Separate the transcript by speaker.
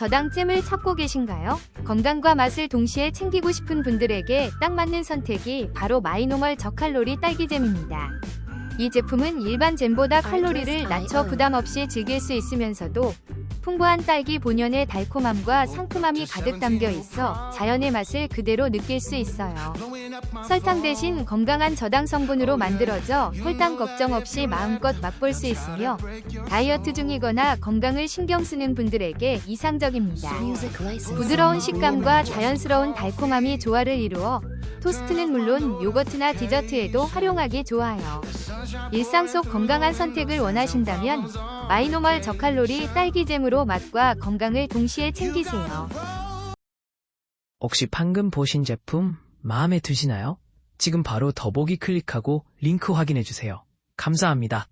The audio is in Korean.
Speaker 1: 저당잼을 찾고 계신가요? 건강과 맛을 동시에 챙기고 싶은 분들에게 딱 맞는 선택이 바로 마이노멀 저칼로리 딸기잼입니다. 이 제품은 일반 잼보다 칼로리를 낮춰 부담 없이 즐길 수 있으면서도 풍부한 딸기 본연의 달콤함과 상큼함이 가득 담겨 있어 자연의 맛을 그대로 느낄 수 있어요. 설탕 대신 건강한 저당 성분으로 만들어져 혈당 걱정 없이 마음껏 맛볼 수 있으며 다이어트 중이거나 건강을 신경 쓰는 분들에게 이상적입니다. 부드러운 식감과 자연스러운 달콤함이 조화를 이루어 토스트는 물론 요거트나 디저트에도 활용하기 좋아요. 일상 속 건강한 선택을 원하신다면 마이노멀 저칼로리 딸기잼으로 맛과 건강을 동시에 챙기세요.
Speaker 2: 혹시 방금 보신 제품 마음에 드시나요? 지금 바로 더보기 클릭하고 링크 확인해 주세요. 감사합니다.